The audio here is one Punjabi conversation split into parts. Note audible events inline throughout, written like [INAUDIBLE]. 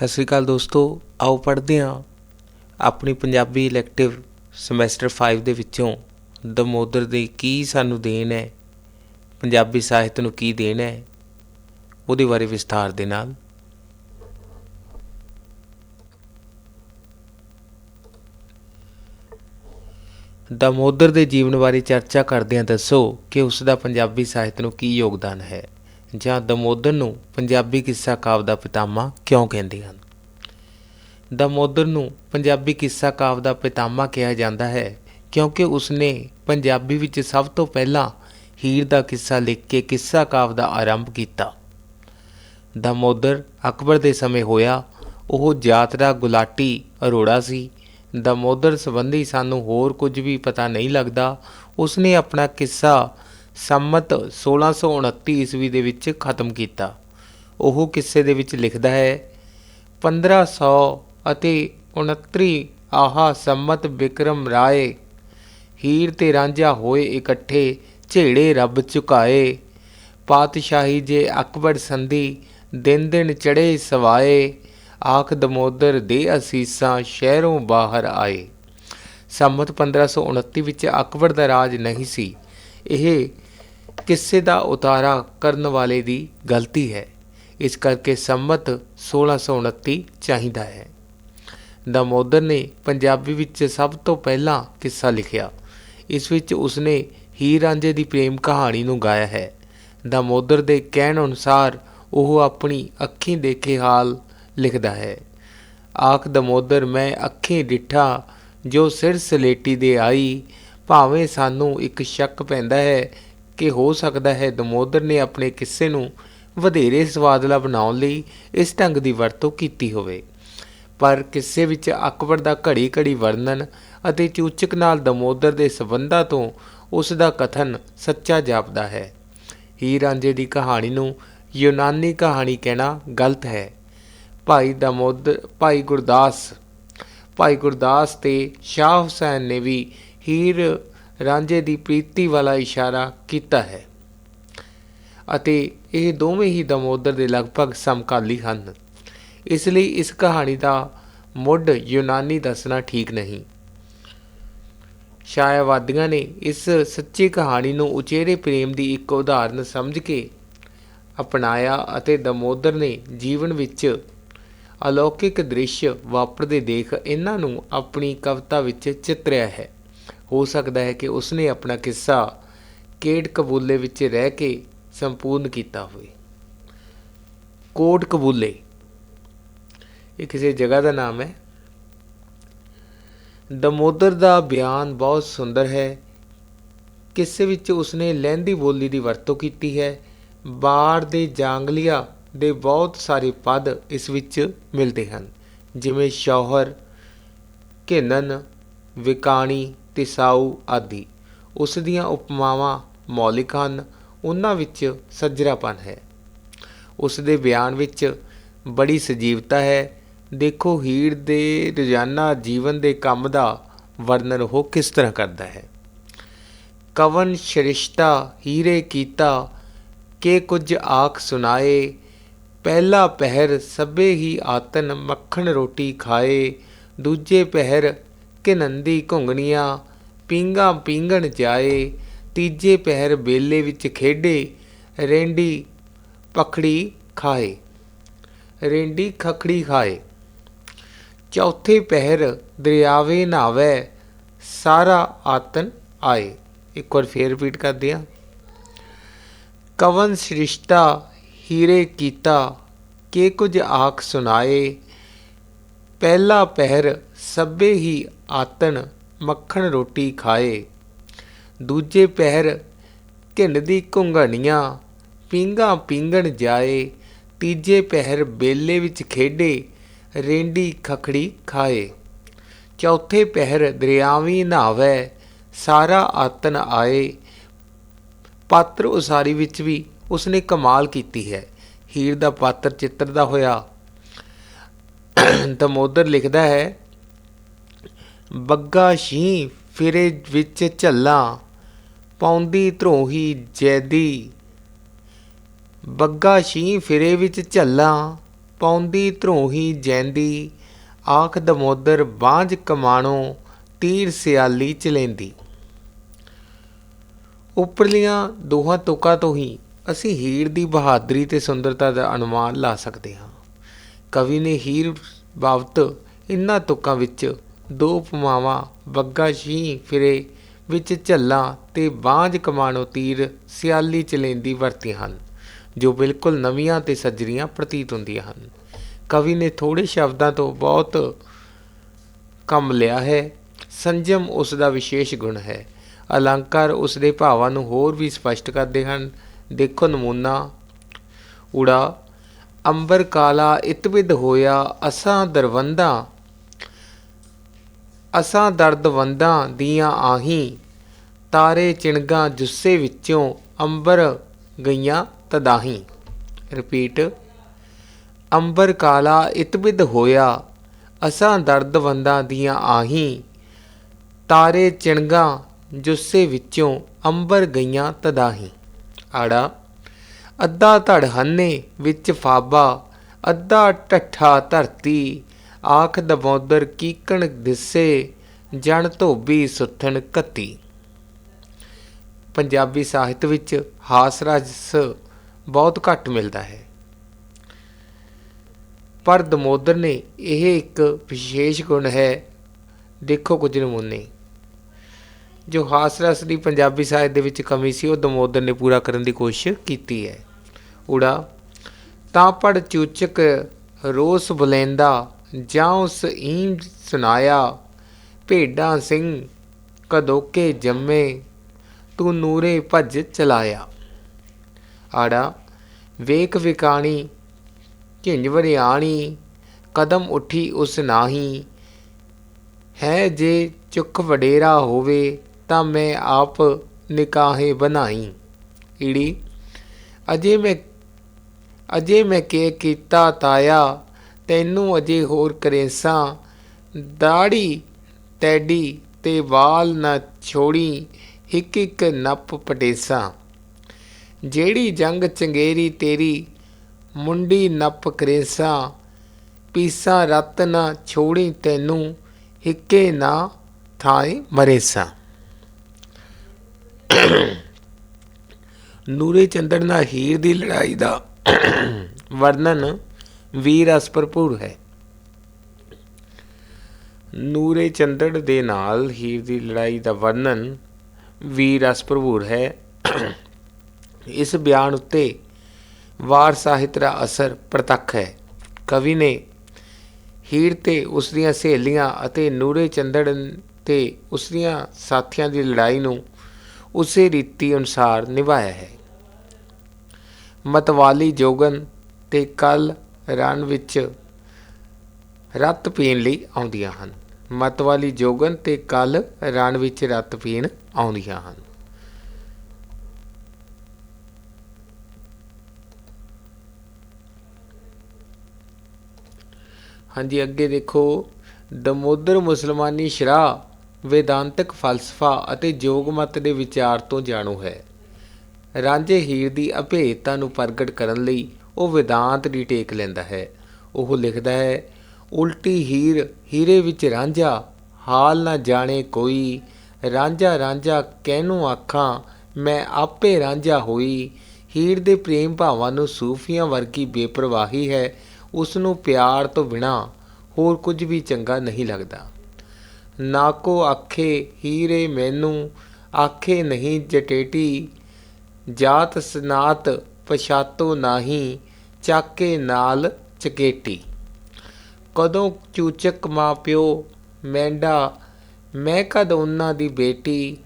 ਸਤਿ ਸ਼੍ਰੀ ਅਕਾਲ ਦੋਸਤੋ, ਆਓ ਪੜ੍ਹਦੇ ਹਾਂ ਆਪਣੀ ਪੰਜਾਬੀ ਇਲੈਕਟਿਵ ਸਮੈਸਟਰ 5 ਦੇ ਵਿੱਚੋਂ ਦਮੋਦਰ ਦੀ ਕੀ ਸਾਨੂੰ ਦੇਣ ਹੈ, ਪੰਜਾਬੀ ਸਾਹਿਤ ਨੂੰ ਕੀ ਦੇਣ ਹੈ, ਉਹਦੇ ਬਾਰੇ ਵਿਸਥਾਰ ਦੇ ਨਾਲ। ਦਮੋਦਰ ਦੇ ਜੀਵਨ ਬਾਰੇ ਚਰਚਾ ਕਰਦਿਆਂ ਦੱਸੋ ਕਿ ਉਸ ਦਾ ਪੰਜਾਬੀ ਸਾਹਿਤ ਨੂੰ ਕੀ ਯੋਗਦਾਨ ਹੈ। ਜਾਂ ਦਮੋਦਰ ਨੂੰ ਪੰਜਾਬੀ ਕਿੱਸਾ ਕਾਵ ਦਾ ਪਿਤਾਮਾ ਕਿਉਂ ਕਹਿੰਦੇ ਹਨ? ਦਮੋਦਰ ਨੂੰ ਪੰਜਾਬੀ ਕਿੱਸਾ ਕਾਵ ਦਾ ਪਿਤਾਮਾ ਕਿਹਾ ਜਾਂਦਾ ਹੈ ਕਿਉਂਕਿ ਉਸਨੇ ਪੰਜਾਬੀ ਵਿੱਚ ਸਭ ਤੋਂ ਪਹਿਲਾਂ ਹੀਰ ਦਾ ਕਿੱਸਾ ਲਿਖ ਕੇ ਕਿੱਸਾ ਕਾਵ ਦਾ ਆਰੰਭ ਕੀਤਾ। ਦਮੋਦਰ ਅਕਬਰ ਦੇ ਸਮੇਂ ਹੋਇਆ, ਉਹ ਯਾਤਰਾ ਗੁਲਾਟੀ ਅਰੋੜਾ ਸੀ। ਦਮੋਦਰ ਸੰਬੰਧੀ ਸਾਨੂੰ ਹੋਰ ਕੁਝ ਵੀ ਪਤਾ ਨਹੀਂ ਲੱਗਦਾ, ਉਸਨੇ ਆਪਣਾ ਕਿੱਸਾ ਸੰਮਤ 1629 ਈਸਵੀ ਦੇ ਵਿੱਚ ਖਤਮ ਕੀਤਾ। ਉਹ ਕਿੱਸੇ ਦੇ ਵਿੱਚ ਲਿਖਦਾ ਹੈ? 1500 ਅਤੇ 69 ਆਹਾ ਸੰਮਤ ਬਿਕਰਮ ਰਾਏ, ਹੀਰ ਤੇ ਰਾਂਝਾ ਹੋਏ ਇਕੱਠੇ ਝੇੜੇ ਰੱਬ ਝੁਕਾਏ, ਪਾਤਸ਼ਾਹੀ ਜੇ ਅਕਬਰ ਸੰਧੀ ਦਿਨ ਦਿਨ ਚੜੇ ਸਵਾਏ, ਆਖ ਦਮੋਦਰ ਦੇ ਅਸੀਸਾਂ ਸ਼ਹਿਰੋਂ ਬਾਹਰ ਆਏ। ਸੰਮਤ 1529 ਵਿੱਚ ਅਕਬਰ ਦਾ ਰਾਜ ਨਹੀਂ ਸੀ। ਇਹ ਕਿੱਸੇ ਦਾ ਉਤਾਰਾ ਕਰਨ ਵਾਲੇ ਦੀ ਗਲਤੀ ਹੈ। ਇਸ ਕਰਕੇ ਸੰਮਤ 1629 ਚਾਹੀਦਾ ਹੈ। ਦਮੋਦਰ ਨੇ ਪੰਜਾਬੀ ਵਿੱਚ ਸਭ ਤੋਂ ਪਹਿਲਾਂ ਕਿੱਸਾ ਲਿਖਿਆ। ਇਸ ਵਿੱਚ ਉਸਨੇ ਹੀਰ ਰਾਂਝੇ ਦੀ ਪ੍ਰੇਮ ਕਹਾਣੀ ਨੂੰ ਗਾਇਆ ਹੈ। ਦਮੋਦਰ ਦੇ ਕਹਿਣ ਅਨੁਸਾਰ ਉਹ ਆਪਣੀ ਅੱਖੀਂ ਦੇਖੇ ਹਾਲ ਲਿਖਦਾ ਹੈ। ਆਖ ਦਮੋਦਰ, ਮੈਂ ਅੱਖੀਂ ਡਿੱਠਾ, ਜੋ ਸਿਰ ਸਲੇਟੀ ਦੇ ਆਈ ਭਾਵੇਂ ਸਾਨੂੰ ਇੱਕ ਸ਼ੱਕ ਪੈਂਦਾ ਹੈ ਕਿ ਹੋ ਸਕਦਾ ਹੈ ਦਮੋਦਰ ਨੇ ਆਪਣੇ ਕਿੱਸੇ ਨੂੰ ਵਧੇਰੇ ਸਵਾਦਲਾ ਬਣਾਉਣ ਲਈ ਇਸ ਢੰਗ ਦੀ ਵਰਤੋਂ ਕੀਤੀ ਹੋਵੇ। ਪਰ ਕਿੱਸੇ ਵਿੱਚ ਅਕਬਰ ਦਾ ਘੜੀ ਘੜੀ ਵਰਣਨ ਅਤੇ ਚੂਚਕ ਨਾਲ ਦਮੋਦਰ ਦੇ ਸਬੰਧਾਂ ਤੋਂ ਉਸ ਦਾ ਕਥਨ ਸੱਚਾ ਜਾਪਦਾ ਹੈ। ਹੀਰ ਰਾਂਝੇ ਦੀ ਕਹਾਣੀ ਨੂੰ ਯੂਨਾਨੀ ਕਹਾਣੀ ਕਹਿਣਾ ਗਲਤ ਹੈ। ਭਾਈ ਦਮੋਦਰ ਭਾਈ ਗੁਰਦਾਸ ਭਾਈ ਗੁਰਦਾਸ ਤੇ ਸ਼ਾਹ ਹੁਸੈਨ ਨੇ ਵੀ ਹੀਰ ਰਾਂਝੇ ਦੀ ਪ੍ਰੀਤੀ ਵਾਲਾ ਇਸ਼ਾਰਾ ਕੀਤਾ ਹੈ। ਅਤੇ ਇਹ ਦੋਵੇਂ ਹੀ ਦਮੋਦਰ ਦੇ ਲਗਭਗ ਸਮਕਾਲੀ ਹਨ। ਇਸ ਲਈ ਇਸ ਕਹਾਣੀ ਦਾ ਮੁੱਢ ਯੂਨਾਨੀ ਦੱਸਣਾ ਠੀਕ ਨਹੀਂ। ਛਾਇਆਵਾਦੀਆਂ ਨੇ ਇਸ ਸੱਚੀ ਕਹਾਣੀ ਨੂੰ ਉਚੇਰੇ ਪ੍ਰੇਮ ਦੀ ਇੱਕ ਉਦਾਹਰਨ ਸਮਝ ਕੇ ਅਪਣਾਇਆ ਅਤੇ ਦਮੋਦਰ ਨੇ ਜੀਵਨ ਵਿੱਚ ਅਲੌਕਿਕ ਦ੍ਰਿਸ਼ ਵਾਪਰਦੇ ਦੇਖ ਇਹਨਾਂ ਨੂੰ ਆਪਣੀ ਕਵਿਤਾ ਵਿੱਚ ਚਿਤਰਿਆ ਹੈ। ਹੋ ਸਕਦਾ ਹੈ ਕਿ ਉਸਨੇ ਆਪਣਾ ਕਿੱਸਾ ਕੇਡ ਕਬੂਲੇ ਵਿੱਚ ਰਹਿ ਕੇ ਸੰਪੂਰਨ ਕੀਤਾ ਹੋਵੇ। ਕੋਟ ਕਬੂਲੇ। ਇਹ ਕਿਸੇ ਜਗ੍ਹਾ ਦਾ ਨਾਮ ਹੈ। ਦਮੋਦਰ ਦਾ ਬਿਆਨ ਬਹੁਤ ਸੁੰਦਰ ਹੈ। ਕਿਸੇ ਵਿੱਚ ਉਸਨੇ ਲਹਿੰਦੀ ਬੋਲੀ ਦੀ ਵਰਤੋਂ ਕੀਤੀ ਹੈ। ਬਾੜ ਦੇ ਜਾਂਗਲੀਆ ਦੇ ਬਹੁਤ ਸਾਰੇ ਪਦ ਇਸ ਵਿੱਚ ਮਿਲਦੇ ਹਨ। ਜਿਵੇਂ ਸ਼ੌਹਰ, ਘਿਨਨ, ਵਿਕਾਣੀ ਤਿਸਾਊ ਆਦਿ। ਉਸ ਦੀਆਂ ਉਪਮਾਵਾਂ ਮੌਲਿਕ ਹਨ, ਉਹਨਾਂ ਵਿੱਚ ਸੱਜਰਾਪਨ ਹੈ। ਉਸ ਦੇ ਬਿਆਨ ਵਿੱਚ ਬੜੀ ਸਜੀਵਤਾ ਹੈ। ਦੇਖੋ, ਹੀਰ ਦੇ ਰੋਜ਼ਾਨਾ ਜੀਵਨ ਦੇ ਕੰਮ ਦਾ ਵਰਣਨ ਉਹ ਕਿਸ ਤਰ੍ਹਾਂ ਕਰਦਾ ਹੈ? ਕਵਨ ਸ਼ਰਿਸ਼ਤਾ ਹੀਰੇ ਕੀਤਾ, ਕੇ ਕੁਝ ਆਖ ਸੁਨਾਏ ਪਹਿਲਾ ਪਹਿਰ ਸਭੇ ਹੀ ਆਤਨ ਮੱਖਣ ਰੋਟੀ ਖਾਏ, ਦੂਜੇ ਪਹਿਰ ਕਿਨੰਦੀ ਘੁੰਗਣੀਆਂ ਪਿੰਗਾ ਪਿੰਗਣ ਜਾਏ, ਤੀਜੇ ਪਹਿਰ ਬੇਲੇ ਵਿੱਚ ਖੇਡੇ, ਰੇਂਡੀ ਪਖੜੀ ਖਾਏ। ਰੇਂਡੀ ਖਖੜੀ ਖਾਏ। ਚੌਥੇ ਪਹਿਰ ਦਰਿਆਵੇ ਨਾਵੇ, ਸਾਰਾ ਆਤਨ ਆਏ। ਇੱਕ ਵਾਰ ਫੇਰ ਰਿਪੀਟ ਕਰਦੇ ਆ। ਕਵਨ ਸ੍ਰਿਸ਼ਟਾ, ਹੀਰੇ ਕੀਤਾ, ਕੇ ਕੁਝ ਆਖ ਸੁਨਾਏ ਪਹਿਲਾ ਪਹਿਰ ਸਭੇ ਹੀ ਆਤਣ ਮੱਖਣ ਰੋਟੀ ਖਾਏ। ਦੂਜੇ ਪਹਿਰ ਘਿੰਡ ਦੀ ਘੁੰਗਣੀਆਂ ਪਿੰਗਾ ਪਿੰਗਣ ਜਾਏ। ਤੀਜੇ ਪਹਿਰ ਬੇਲੇ ਵਿੱਚ ਖੇਡੇ ਰੇਂਡੀ ਖਖੜੀ ਖਾਏ। ਚੌਥੇ ਪਹਿਰ ਦਰਿਆਵੀ ਨਹਾਵੇ, ਸਾਰਾ ਆਤਨ ਆਏ। ਪਾਤਰ ਉਸਾਰੀ ਵਿੱਚ ਵੀ ਉਸਨੇ ਕਮਾਲ ਕੀਤੀ ਹੈ। ਹੀਰ ਦਾ ਪਾਤਰ ਚਿੱਤਰਦਾ ਹੋਇਆ। ਦਮੋਦਰ ਲਿਖਦਾ ਹੈ, ਬੱਗਾ ਸ਼ੀ ਫਿਰੇ ਵਿੱਚ ਝੱਲਾ, ਪੌਂਦੀ ਧਰੋਹੀ ਜੈਦੀ। ਬੱਗਾ ਸ਼ੀ ਫਿਰੇ ਵਿੱਚ ਝੱਲਾ, ਪੌਂਦੀ ਧਰੋਹੀ ਜੈਂਦੀ। ਆਖ ਦਮੋਦਰ ਬਾਝ ਕਮਾਣੋ, ਤੀਰ ਸਿਆਲੀ ਚਲੇਂਦੀ ਉੱਪਰਲੀਆਂ ਦੋਹਾਂ ਤੁਕਾਂ ਤੋਂ ਹੀ ਅਸੀਂ ਹੀਰ ਦੀ ਬਹਾਦਰੀ ਤੇ ਸੁੰਦਰਤਾ ਦਾ ਅਨੁਮਾਨ ਲਾ ਸਕਦੇ ਹਾਂ। ਕਵੀ ਨੇ ਹੀਰ ਬਾਬਤ ਇਨ੍ਹਾਂ ਤੁਕਾਂ ਵਿੱਚ ਦੋ ਉਪਮਾਵਾਂ ਬੱਗਾ ਸ਼ੀਂ ਫਿਰੇ, ਵਿੱਚ ਝੱਲਾਂ ਤੇ ਬਾਝ ਕਮਾਣੋ ਤੀਰ ਸਿਆਲੀ ਚਲੇਂਦੀ ਵਰਤੀਆਂ ਹਨ, ਜੋ ਬਿਲਕੁਲ ਨਵੀਆਂ ਤੇ ਸੱਜਰੀਆਂ ਪ੍ਰਤੀਤ ਹੁੰਦੀਆਂ ਹਨ। ਕਵੀ ਨੇ ਥੋੜੇ ਸ਼ਬਦਾਂ ਤੋਂ ਬਹੁਤ ਕੰਮ ਲਿਆ ਹੈ। ਸੰਜਮ ਉਸ ਦਾ ਵਿਸ਼ੇਸ਼ ਗੁਣ ਹੈ। ਅਲੰਕਾਰ ਉਸ ਦੇ ਭਾਵਾਂ ਨੂੰ ਹੋਰ ਵੀ ਸਪਸ਼ਟ ਕਰਦੇ ਹਨ। ਦੇਖੋ ਨਮੂਨਾ ਉੜਾ ਅੰਬਰ ਕਾਲਾ ਇਤਵਿਦ ਹੋਇਆ ਅਸਾਂ ਦਰਵੰਦਾਂ, ਅਸਾਂ ਦਰਦਵੰਦਾਂ ਦੀਆਂ ਆਹੀ, ਤਾਰੇ ਚਿਣਗਾ ਜੁੱਸੇ ਵਿੱਚੋਂ ਅੰਬਰ ਗਈਆਂ ਤਦਾਹੀ। ਰਿਪੀਟ ਅੰਬਰ ਕਾਲਾ ਇਤਵਿਦ ਹੋਇਆ ਅਸਾਂ ਦਰਦਵੰਦਾਂ ਦੀਆਂ ਆਹੀ, ਤਾਰੇ ਚਿਣਗਾ ਜੁੱਸੇ ਵਿੱਚੋਂ ਅੰਬਰ ਗਈਆਂ ਤਦਾਹੀ। ਆੜਾ ਅੱਧਾ ਧੜ ਵਿੱਚ ਫਾਬਾ, ਅੱਧਾ ਠੱਠਾ ਧਰਤੀ। ਆਖ ਦਬੋਦਰ ਕੀਕਣ ਦਿਸੇ, ਜਣ ਧੋਬੀ ਸੁੱਥਣ ਕੱਤੀ। ਪੰਜਾਬੀ ਸਾਹਿਤ ਵਿੱਚ ਹਾਸ ਰਸ ਬਹੁਤ ਘੱਟ ਮਿਲਦਾ ਹੈ। ਪਰ ਦਮੋਦਰ ਨੇ ਇਹ ਇੱਕ ਵਿਸ਼ੇਸ਼ ਗੁਣ ਹੈ। ਦੇਖੋ ਕੁਝ ਨਮੂਨੇ। ਜੋ ਹਾਸ ਰਸ ਦੀ ਪੰਜਾਬੀ ਸਾਹਿਤ ਦੇ ਵਿੱਚ ਕਮੀ ਸੀ, ਉਹ ਦਮੋਦਰ ਨੇ ਪੂਰਾ ਕਰਨ ਦੀ ਕੋਸ਼ਿਸ਼ ਕੀਤੀ ਹੈ। ਉੜਾ ਤਾਂ ਪੜ ਚੂਚਕ ਰੋਸ ਬੁਲੈਂਦਾ, ਜਾਂ ਉਸ ਈਂ ਸੁਨਾਇਆ ਭੇਡਾਂ ਸਿੰਘ ਕਦੋਕੇ ਜੰਮੇ, ਤੂੰ ਨੂਰੇ ਭੱਜ ਚਲਾਇਆ। ਆੜਾ, ਵੇਖ ਵਿਕਾਣੀ, ਝਿੰਝ ਵਰਿਆਣੀ, ਕਦਮ ਉੱਠੀ ਉਸ ਨਾਹੀ, ਹੈ ਜੇ ਚੁੱਕ ਵਡੇਰਾ ਹੋਵੇ, ਤਾਂ ਮੈਂ ਆਪ ਨਿਕਾਹੇ ਬਣਾਈ ਈੜੀ, ਅਜੇ ਮੈਂ ਅਜੇ ਮੈਂ ਕੇ ਕੀਤਾ ਤਾਇਆ? ਤੈਨੂੰ ਅਜੇ ਹੋਰ ਕਰੇਸਾਂ। ਦਾੜੀ ਟੈਡੀ ਤੇ ਵਾਲ ਨਾ ਛੋੜੀ ਇੱਕ ਇੱਕ ਨੱਪ ਪਟੇਸਾਂ। ਜਿਹੜੀ ਜੰਗ ਚੰਗੇਰੀ ਤੇਰੀ, ਮੁੰਡੀ ਨੱਪ ਕਰੇਸਾਂ। ਪੀਸਾਂ ਰਤ ਨਾ ਛੋੜੀ ਤੈਨੂੰ ਹਿੱਕੇ ਨਾ ਥਾਏ ਮਰੇਸਾਂ। ਨੂਰੇ ਚੰਦਰ ਨਾਲ ਹੀਰ ਦੀ ਲੜਾਈ ਦਾ ਵਰਣਨ ਵੀਰ ਰਸ ਭਰਪੂਰ ਹੈ। ਨੂਰੇ ਚੰਦੜ ਦੇ ਨਾਲ ਹੀਰ ਦੀ ਲੜਾਈ ਦਾ ਵਰਣਨ ਵੀ ਰਸ ਭਰਪੂਰ ਹੈ। ਇਸ ਬਿਆਨ ਉੱਤੇ ਵਾਰ ਸਾਹਿਤ ਦਾ ਅਸਰ ਪ੍ਰਤੱਖ ਹੈ। ਕਵੀ ਨੇ ਹੀਰ ਤੇ ਉਸ ਦੀਆਂ ਸਹੇਲੀਆਂ ਅਤੇ ਨੂਰੇ ਚੰਦੜ ਤੇ ਉਸ ਦੀਆਂ ਸਾਥੀਆਂ ਦੀ ਲੜਾਈ ਨੂੰ ਉਸੇ ਰੀਤੀ ਅਨੁਸਾਰ ਨਿਭਾਇਆ ਹੈ। ਮਤਵਾਲੀ ਜੋਗਨ ਤੇ ਕਲ ਰਣ ਵਿੱਚ ਰੱਤ ਪੀਣ ਲਈ ਆਉਂਦੀਆਂ ਹਨ। ਮਤਵਾਲੀ ਜੋਗਨ ਤੇ ਕਲ ਰਣ ਵਿੱਚ ਰੱਤ ਪੀਣ ਆਉਂਦੀਆਂ ਹਨ। ਹਾਂਜੀ, ਅੱਗੇ ਦੇਖੋ। ਦਮੋਦਰ ਮੁਸਲਮਾਨੀ ਸ਼ਰਾਹ ਵੇਦਾਂਤਕ ਫਲਸਫਾ ਅਤੇ ਯੋਗ ਮਤ ਦੇ ਵਿਚਾਰ ਤੋਂ ਜਾਣੂ ਹੈ। ਰਾਂਝੇ ਹੀਰ ਦੀ ਅਭੇਦਤਾ ਨੂੰ ਪ੍ਰਗਟ ਕਰਨ ਲਈ ਉਹ ਵਿਦਾਂਤ ਦੀ ਟੇਕ ਲੈਂਦਾ ਹੈ। ਉਹ ਲਿਖਦਾ ਹੈ, ਉਲਟੀ ਹੀਰ ਹੀਰੇ ਵਿੱਚ ਰਾਂਝਾ, ਹਾਲ ਨਾ ਜਾਣੇ ਕੋਈ। ਰਾਂਝਾ ਰਾਂਝਾ ਕਹਿਨੂੰ ਆਖਾਂ, ਮੈਂ ਆਪੇ ਰਾਂਝਾ ਹੋਈ। ਹੀਰ ਦੇ ਪ੍ਰੇਮ ਭਾਵਾਂ ਨੂੰ ਸੂਫੀਆਂ ਵਰਗੀ ਬੇਪਰਵਾਹੀ ਹੈ। ਉਸ ਨੂੰ ਪਿਆਰ ਤੋਂ ਬਿਨਾ ਹੋਰ ਕੁਝ ਵੀ ਚੰਗਾ ਨਹੀਂ ਲੱਗਦਾ। ਨਾ ਕੋ ਆਖੇ ਹੀਰੇ ਮੈਨੂੰ, ਆਖੇ ਨਹੀਂ ਜਟੇਟੀ। ਜਾਤ ਸਨਾਤ ਪਛਾਤੋ ਨਾਹੀ, ਚਾਕੇ ਨਾਲ ਚਕੇਟੀ। ਕਦੋਂ ਚੂਚਕ ਮਾਂ ਪਿਓ, ਮੈਂਡਾ, ਮੈਂ ਕਦ ਉਹਨਾਂ ਦੀ ਬੇਟੀ,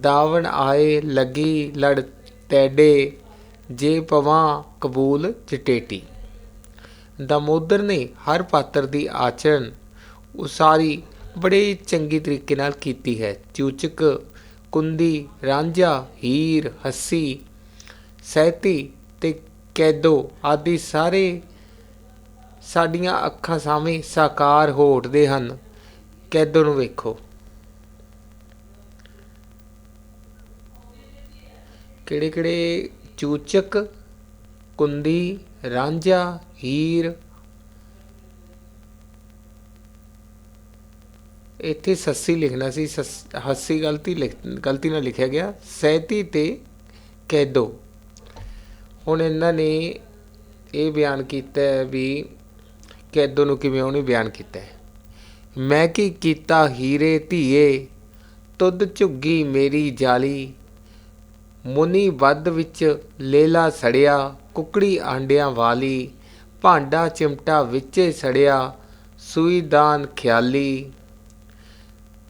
ਦਾਵਣ ਆਏ ਲੱਗੀ ਲੜ ਤੈਡੇ, ਜੇ ਪਵਾਂ ਕਬੂਲ ਚਟੇਟੀ। ਦਮੋਦਰ ਨੇ ਹਰ ਪਾਤਰ ਦੀ ਆਚਰਣ ਉਸਾਰੀ ਬੜੇ ਚੰਗੀ ਤਰੀਕੇ ਨਾਲ ਕੀਤੀ ਹੈ। ਚੂਚਕ ਕੁੰਦੀ, ਰਾਂਝਾ, ਹੀਰ, ਹੱਸੀ, ਸੈਤੀ ਤੇ ਕੈਦੋ ਆਦਿ ਸਾਰੇ ਸਾਡੀਆਂ ਅੱਖਾਂ ਸਾਹਮਣੇ ਸਾਕਾਰ ਹੋ ਉੱਠਦੇ ਹਨ। ਕੈਦੋ ਨੂੰ ਵੇਖੋ। ਕਿਹੜੇ ਕਿਹੜੇ ਚੂਚਕ ਕੁੰਦੀ, ਰਾਂਝਾ, ਹੀਰ ਇੱਥੇ ਸੱਸੀ ਲਿਖਣਾ ਸੀ, ਸੱਸ- ਹੱਸੀ ਗਲਤੀ ਲਿਖ- ਗਲਤੀ ਨਾਲ ਲਿਖਿਆ ਗਿਆ ਸੈਤੀ ਤੇ ਕੈਦੋ। ਹੁਣ ਇਹਨਾਂ ਨੇ ਇਹ ਬਿਆਨ ਕੀਤਾ ਵੀ ਕੈਦੋ ਨੂੰ ਕਿਵੇਂ ਉਹਨੇ ਬਿਆਨ ਕੀਤਾ ਮੈਂ ਕੀ ਕੀਤਾ ਹੀਰੇ ਧੀਏ, ਤੁਧ ਝੁੱਗੀ ਮੇਰੀ ਜਾਲੀ। ਮੁਨੀ ਵੱਧ ਵਿੱਚ ਲੇਲਾ ਸੜਿਆ, ਕੁਕੜੀ ਆਂਡਿਆਂ ਵਾਲੀ। ਭਾਂਡਾ ਚਿਮਟਾ ਵਿੱਚੇ ਸੜਿਆ ਸੂਈਦਾਨ ਖਿਆਲੀ।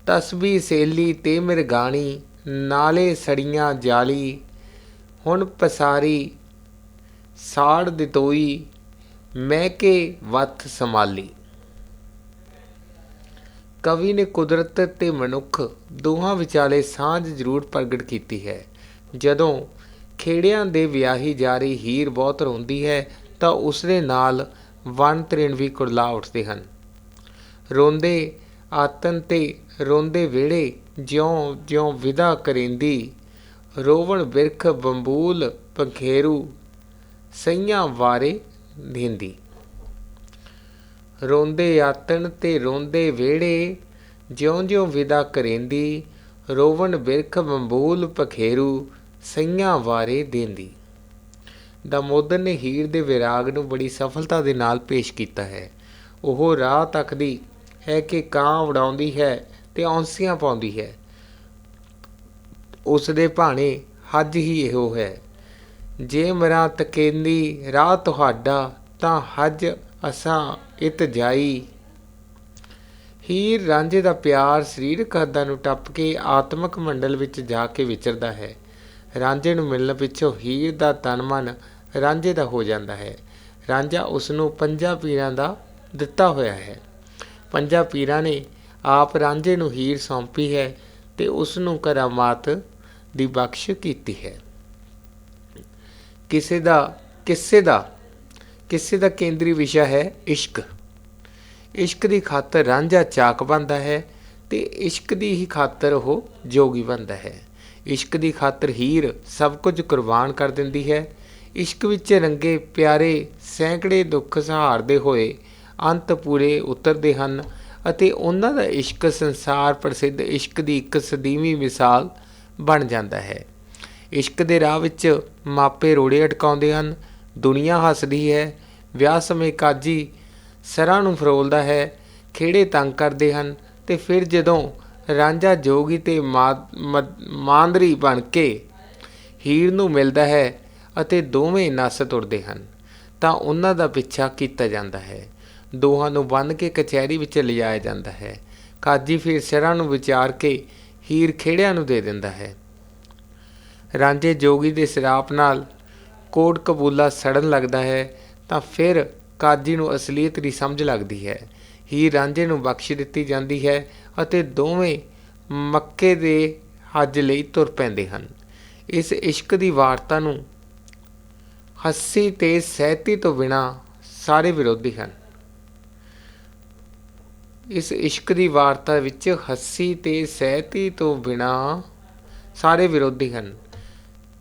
ਤਸਬੀ ਸੇਲੀ ਤੇ ਮਿਰਗਾਣੀ, ਨਾਲੇ ਸੜੀਆਂ ਜਾਲੀ। ਹੁਣ ਪਸਾਰੀ, ਸਾੜ ਦਿਤੋਈ, ਮੈਂ ਕੇ ਵੱਥ ਸੰਭਾਲੀ। ਕਵੀ ਨੇ ਕੁਦਰਤ ਤੇ ਮਨੁੱਖ ਦੋਹਾਂ ਵਿਚਾਲੇ ਸਾਂਝ ਜ਼ਰੂਰ ਪ੍ਰਗਟ ਕੀਤੀ ਹੈ। ਜਦੋਂ ਖੇੜਿਆਂ ਦੇ ਵਿਆਹੀ ਜਾ ਰਹੀ ਹੀਰ ਬਹੁਤ ਰੋਂਦੀ ਹੈ, ਤਾਂ ਉਸਦੇ ਨਾਲ ਵਨ ਤ੍ਰਿਣ ਵੀ ਕੁਰਲਾ ਉੱਠਦੇ ਹਨ। ਰੋਂਦੇ ਆਤਨ ਤੇ ਰੋਂਦੇ ਵਿਹੜੇ ਜਿਉਂ ਜਿਉਂ ਵਿਦਾ ਕਰੇਂਦੀ। ਰੋਵਣ ਬਿਰਖ ਬੰਬੂਲ ਪੰਖੇਰੂ ਸਈਆਂ ਵਾਰੇ ਦੇਂਦੀ। ਰੋਂਦੇ ਆਤਣ ਤੇ ਰੋਂਦੇ ਵਿਹੜੇ ਜਿਉਂ-ਜਿਉਂ ਵਿਦਾ ਕਰੇਂਦੀ। ਰੋਵਣ ਬਿਰਖ ਬੰਬੂਲ ਪਖੇਰੂ ਸਈਆਂ ਵਾਰੇ ਦੇਂਦੀ। ਦਮੋਦਰ ਨੇ ਹੀਰ ਦੇ ਵਿਰਾਗ ਨੂੰ ਬੜੀ ਸਫਲਤਾ ਦੇ ਨਾਲ ਪੇਸ਼ ਕੀਤਾ ਹੈ। ਉਹ ਰਾਹ ਤੱਕ ਦੀ ਹੈ ਕਿ ਕਾਂ ਉਡਾਉਂਦੀ ਹੈ ਤੇ ਔਂਸੀਆਂ ਪਾਉਂਦੀ ਹੈ। ਉਸ ਦੇ ਭਾਣੇ ਹੱਜ ਹੀ ਇਹੋ ਹੈ। ਜੇ ਮਰਾਂ ਤਕੇਂਦੀ ਰਾਹ ਤੁਹਾਡਾ, ਤਾਂ ਹੱਜ ਅਸਾਂ ਇਤ ਜਾਈ। ਹੀਰ ਰਾਂਝੇ ਦਾ ਪਿਆਰ ਸਰੀਰਕ ਹੱਦਾਂ ਨੂੰ ਟੱਪ ਕੇ ਆਤਮਿਕ ਮੰਡਲ ਵਿੱਚ ਜਾ ਕੇ ਵਿਚਰਦਾ ਹੈ। ਰਾਂਝੇ ਨੂੰ ਮਿਲਣ ਪਿੱਛੋਂ ਹੀਰ ਦਾ ਤਨ ਮਨ ਰਾਂਝੇ ਦਾ ਹੋ ਜਾਂਦਾ ਹੈ। ਰਾਂਝਾ ਉਸ ਨੂੰ ਪੰਜਾਂ ਪੀਰਾਂ ਦਾ ਦਿੱਤਾ ਹੋਇਆ ਹੈ। ਪੰਜਾਂ ਪੀਰਾਂ ਨੇ ਆਪ ਰਾਂਝੇ ਨੂੰ ਹੀਰ ਸੌਂਪੀ ਹੈ ਤੇ ਉਸ ਨੂੰ ਕਰਾਮਾਤ ਦੀ ਬਖਸ਼ ਕੀਤੀ ਹੈ। ਕਿਸੇ ਦਾ, ਕਿੱਸੇ ਦਾ, ਕਿਸੇ ਦਾ ਕੇਂਦਰੀ ਵਿਸ਼ਾ ਹੈ ਇਸ਼ਕ। ਇਸ਼ਕ ਦੀ ਖਾਤਰ ਰਾਂਝਾ ਚਾਕ ਬਣਦਾ ਹੈ ਤੇ ਇਸ਼ਕ ਦੀ ਹੀ ਖਾਤਰ ਉਹ ਜੋਗੀ ਬਣਦਾ ਹੈ। ਇਸ਼ਕ ਦੀ ਖਾਤਰ ਹੀਰ ਸਭ ਕੁਝ ਕੁਰਬਾਨ ਕਰ ਦਿੰਦੀ ਹੈ। ਇਸ਼ਕ ਵਿੱਚ ਰੰਗੇ ਪਿਆਰੇ ਸੈਂਕੜੇ ਦੁੱਖ ਸਹਾਰਦੇ ਹੋਏ ਅੰਤ ਪੂਰੇ ਉਤਰਦੇ ਹਨ ਅਤੇ ਉਹਨਾਂ ਦਾ ਇਸ਼ਕ ਸੰਸਾਰ ਪ੍ਰਸਿੱਧ ਇਸ਼ਕ ਦੀ ਇੱਕ ਸਦੀਵੀ ਮਿਸਾਲ ਬਣ ਜਾਂਦਾ ਹੈ। ਇਸ਼ਕ ਦੇ ਰਾਹ ਵਿੱਚ ਮਾਪੇ ਰੋੜੇ ਅਟਕਾਉਂਦੇ ਹਨ, ਦੁਨੀਆ ਹੱਸਦੀ ਹੈ, ਵਿਆਹ ਸਮੇਂ ਕਾਜੀ ਸਰਾਂ ਨੂੰ ਫਰੋਲਦਾ ਹੈ, ਖੇੜੇ ਤੰਗ ਕਰਦੇ ਹਨ ਤੇ ਫਿਰ ਜਦੋਂ ਰਾਂਝਾ ਜੋਗੀ ਤੇ ਮਾਂਦਰੀ ਬਣ ਕੇ ਹੀਰ ਨੂੰ ਮਿਲਦਾ ਹੈ ਅਤੇ ਦੋਵੇਂ ਨਸ ਤੁਰਦੇ ਹਨ, ਤਾਂ ਉਹਨਾਂ ਦਾ ਪਿੱਛਾ ਕੀਤਾ ਜਾਂਦਾ ਹੈ। ਦੋਹਾਂ ਨੂੰ ਬੰਨ ਕੇ ਕਚਹਿਰੀ ਵਿੱਚ ਲਿਜਾਇਆ ਜਾਂਦਾ ਹੈ। ਕਾਜੀ ਫਿਰ ਸਿਰਾਂ ਨੂੰ ਵਿਚਾਰ ਕੇ ਹੀਰ ਖੇੜਿਆਂ ਨੂੰ ਦੇ ਦਿੰਦਾ ਹੈ। ਰਾਂਝੇ ਜੋਗੀ ਦੇ ਸਿਰਾਪ ਨਾਲ ਕੋਟ ਕਬੂਲਾ ਸੜਨ ਲੱਗਦਾ ਹੈ ਤਾਂ ਫਿਰ ਕਾਜੀ ਨੂੰ ਅਸਲੀਅਤ ਦੀ ਸਮਝ ਲੱਗਦੀ ਹੈ। ਹੀਰ ਰਾਂਝੇ ਨੂੰ ਬਖਸ਼ ਦਿੱਤੀ ਜਾਂਦੀ ਹੈ ਅਤੇ ਦੋਵੇਂ ਮੱਕੇ ਦੇ ਹੱਜ ਲਈ ਤੁਰ ਪੈਂਦੇ ਹਨ। ਇਸ ਇਸ਼ਕ ਦੀ ਵਾਰਤਾ ਨੂੰ ਹੱਸੀ ਤੇ ਸਹਿਤੀ ਤੋਂ ਬਿਨਾ ਸਾਰੇ ਵਿਰੋਧੀ ਹਨ। ਇਸ ਇਸ਼ਕ ਦੀ ਵਾਰਤਾ ਵਿੱਚ ਹੱਸੀ ਤੇ ਸਹਿਤੀ ਤੋਂ ਬਿਨਾ ਸਾਰੇ ਵਿਰੋਧੀ ਹਨ।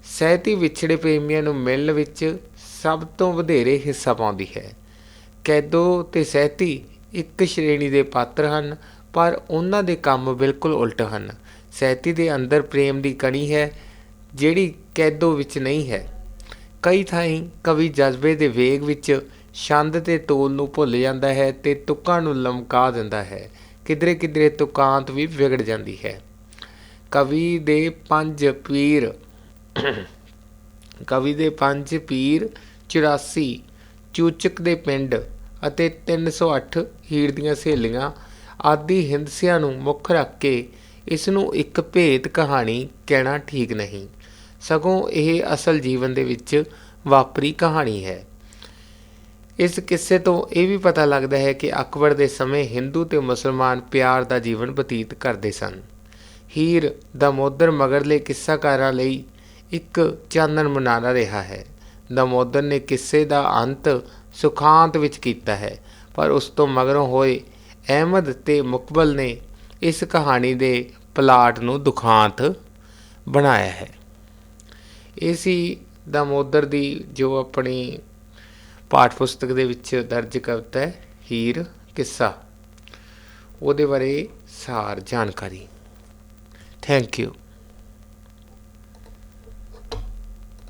ਸਹਿਤੀ ਵਿਛੜੇ ਪ੍ਰੇਮੀਆਂ ਨੂੰ ਮਿਲਣ ਵਿੱਚ ਸਭ ਤੋਂ ਵਧੇਰੇ ਹਿੱਸਾ ਪਾਉਂਦੀ ਹੈ। ਕੈਦੋ ਤੇ ਸਹਿਤੀ ਇੱਕ ਸ਼੍ਰੇਣੀ ਦੇ ਪਾਤਰ ਹਨ, ਪਰ ਉਹਨਾਂ ਦੇ ਕੰਮ ਬਿਲਕੁਲ ਉਲਟ ਹਨ। ਸਹਿਤੀ ਦੇ ਅੰਦਰ ਪ੍ਰੇਮ ਦੀ ਕਣੀ ਹੈ, ਜਿਹੜੀ ਕੈਦੋ ਵਿੱਚ ਨਹੀਂ ਹੈ। ਕਈ ਥਾਈਂ ਕਵੀ ਜਜ਼ਬੇ ਦੇ ਵੇਗ ਵਿੱਚ ਛੰਦ ਤੇ ਤੋਲ ਨੂੰ ਭੁੱਲ ਜਾਂਦਾ ਹੈ ਤੇ ਤੁਕਾਂ ਨੂੰ ਲਮਕਾ ਦਿੰਦਾ ਹੈ। ਕਿਧਰੇ ਕਿਧਰੇ ਤੁਕਾਂਤ ਵੀ ਵਿਗੜ ਜਾਂਦੀ ਹੈ। ਕਵੀ ਦੇ ਪੰਜ ਪੀਰ [CLEARS THROAT] ਕਵੀ ਦੇ ਪੰਜ ਪੀਰ 84 ਚੂਚਕ ਦੇ ਪਿੰਡ ਅਤੇ 308 ਹੀਰ ਦੀਆਂ ਸਹੇਲੀਆਂ ਆਦਿ ਹਿੰਦਸਿਆਂ ਨੂੰ ਮੁੱਖ ਰੱਖ ਕੇ ਇਸ ਨੂੰ ਇੱਕ ਭੇਤ ਕਹਾਣੀ ਕਹਿਣਾ ਠੀਕ ਨਹੀਂ। ਸਗੋਂ ਇਹ ਅਸਲ ਜੀਵਨ ਦੇ ਵਿੱਚ ਵਾਪਰੀ ਕਹਾਣੀ ਹੈ। ਇਸ ਕਿੱਸੇ ਤੋਂ ਇਹ ਵੀ ਪਤਾ ਲੱਗਦਾ ਹੈ ਕਿ ਅਕਬਰ ਦੇ ਸਮੇਂ ਹਿੰਦੂ ਤੇ ਮੁਸਲਮਾਨ ਪਿਆਰ ਦਾ ਜੀਵਨ ਬਤੀਤ ਕਰਦੇ ਸਨ। ਹੀਰ ਦਮੋਦਰ ਮਗਰਲੇ ਕਿੱਸਾਕਾਰਾਂ ਲਈ ਇੱਕ ਚਾਨਣ ਮਨਾਰਾ ਰਿਹਾ ਹੈ। ਦਮੋਦਰ ਨੇ ਕਿੱਸੇ ਦਾ ਅੰਤ ਸੁਖਾਂਤ ਵਿੱਚ ਕੀਤਾ ਹੈ, ਪਰ ਉਸ ਤੋਂ ਮਗਰੋਂ ਹੋਏ ਅਹਿਮਦ ਤੇ ਮੁਕਬਲ ਨੇ ਇਸ ਕਹਾਣੀ ਦੇ ਪਲਾਟ ਨੂੰ ਦੁਖਾਂਤ ਬਣਾਇਆ ਹੈ। ਇਹ ਸੀ ਦਮੋਦਰ ਦੀ ਜੋ ਆਪਣੀ ਪਾਠ ਪੁਸਤਕ ਦੇ ਵਿੱਚ ਦਰਜ ਕਵਿਤਾ ਹੈ, ਹੀਰ, ਕਿੱਸਾ। ਉਹਦੇ ਬਾਰੇ ਸਾਰ ਜਾਣਕਾਰੀ। Thank you